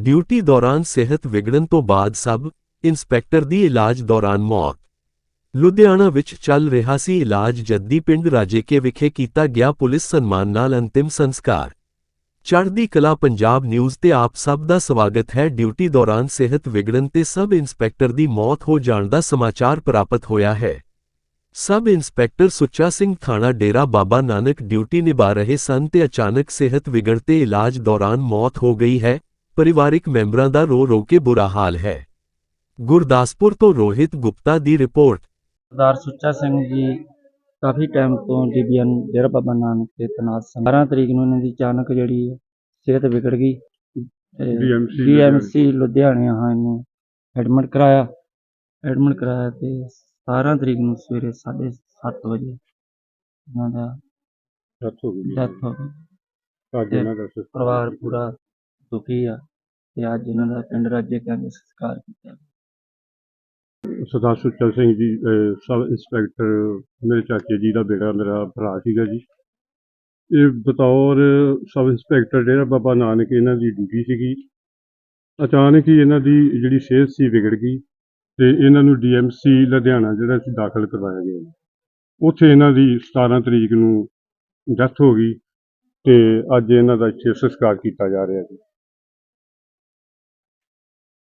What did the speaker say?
Duty ਦੌਰਾਨ ਸਿਹਤ ਵਿਗੜਨ ਤੋਂ ਬਾਅਦ ਸਬ ਇੰਸਪੈਕਟਰ ਦੀ ਇਲਾਜ ਦੌਰਾਨ ਮੌਤ ਲੁਧਿਆਣਾ ਵਿੱਚ ਚੱਲ ਰਿਹਾ ਸੀ ਇਲਾਜ ਜੱਦੀ ਪਿੰਡ ਰਾਜੇਕੇ ਵਿਖੇ ਕੀਤਾ ਗਿਆ ਪੁਲਿਸ ਸਨਮਾਨ ਨਾਲ ਅੰਤਿਮ ਸੰਸਕਾਰ ਚੜ੍ਹਦੀ ਕਲਾ ਪੰਜਾਬ ਨਿਊਜ਼ ਤੇ ਆਪ ਸਭ ਦਾ ਸਵਾਗਤ ਹੈ ਡਿਊਟੀ ਦੌਰਾਨ ਸਿਹਤ ਵਿਗੜਨ ਤੇ ਸਬ ਇੰਸਪੈਕਟਰ ਦੀ ਮੌਤ ਹੋ ਜਾਣ ਦਾ ਸਮਾਚਾਰ ਪ੍ਰਾਪਤ ਹੋਇਆ ਹੈ ਸਬ ਇੰਸਪੈਕਟਰ ਸੁੱਚਾ ਸਿੰਘ ਥਾਣਾ ਡੇਰਾ ਬਾਬਾ ਨਾਨਕ ਡਿਊਟੀ ਨਿਭਾ ਰਹੇ ਸਨ ਤੇ ਅਚਾਨਕ ਸਿਹਤ ਵਿਗੜ ਤੇ ਇਲਾਜ ਦੌਰਾਨ ਮੌਤ ਹੋ ਗਈ ਹੈ ਪਰਿਵਾਰਿਕ ਮੈਂਬਰਾਂ ਦਾ ਰੋ ਰੋ ਕੇ ਬੁਰਾ ਹਾਲ ਹੈ। ਗੁਰਦਾਸਪੁਰ ਤੋਂ ਰੋਹਿਤ ਗੁਪਤਾ ਦੀ ਰਿਪੋਰਟ। ਸਰਦਾਰ ਸੁੱਚਾ ਸਿੰਘ ਜੀ ਕਾਫੀ ਟਾਈਮ ਤੋਂ ਡੀਬੀਐਨ ਡੇਰਾ ਬਾਬਾ ਨਾਨਕ ਦੇ ਤੈਨਾਤ ਸਨ। 12 ਤਰੀਕ ਨੂੰ ਇਹਨਾਂ ਦੀ ਅਚਾਨਕ ਜਿਹੜੀ ਸਿਹਤ ਵਿਗੜ ਗਈ। ਡੀਐਮਸੀ ਲੁਧਿਆਣੇ ਹਾਂ ਇਹਨੂੰ ਐਡਮਿਟ ਕਰਾਇਆ। ਐਡਮਿਟ ਕਰਾਇਆ ਤੇ 17 ਤਰੀਕ ਨੂੰ ਸਵੇਰੇ 7:30 ਵਜੇ ਇਹਨਾਂ ਦਾ ਡੈਥ ਹੋ ਗਈ। ਡੈਥ ਹੋ ਗਈ। ਪਰਿਵਾਰ ਪੂਰਾ ਦੁਖੀ ਆ ਤੇ ਅੱਜ ਇਹਨਾਂ ਦਾ ਪਿੰਡ ਰਾਜੇ ਕਹਿੰਦੇ ਸੰਸਕਾਰ ਕੀਤਾ। ਸਰਦਾਰ ਸੁੱਚਾ ਸਿੰਘ ਜੀ ਅਹ, ਸਬ ਇੰਸਪੈਕਟਰ ਮੇਰੇ ਚਾਚੇ ਜੀ ਦਾ ਬੇਟਾ ਮੇਰਾ ਭਰਾ ਸੀਗਾ ਜੀ। ਇਹ ਬਤੌਰ ਸਬ ਇੰਸਪੈਕਟਰ ਡੇਰਾ ਬਾਬਾ ਨਾਨਕ ਇਹਨਾਂ ਦੀ ਡਿਊਟੀ ਸੀਗੀ। ਅਚਾਨਕ ਹੀ ਇਹਨਾਂ ਦੀ ਜਿਹੜੀ ਸਿਹਤ ਸੀ ਵਿਗੜ ਗਈ ਤੇ ਇਹਨਾਂ ਨੂੰ ਡੀਐਮਸੀ ਲੁਧਿਆਣਾ ਜਿਹੜਾ ਸੀ ਦਾਖਲ ਕਰਵਾਇਆ ਗਿਆ। ਉੱਥੇ ਇਹਨਾਂ ਦੀ 17 ਤਰੀਕ ਨੂੰ ਡੈਥ ਹੋ ਗਈ ਤੇ ਅੱਜ ਇਹਨਾਂ ਦਾ ਇੱਥੇ ਸੰਸਕਾਰ ਕੀਤਾ ਜਾ ਰਿਹਾ ਜੀ।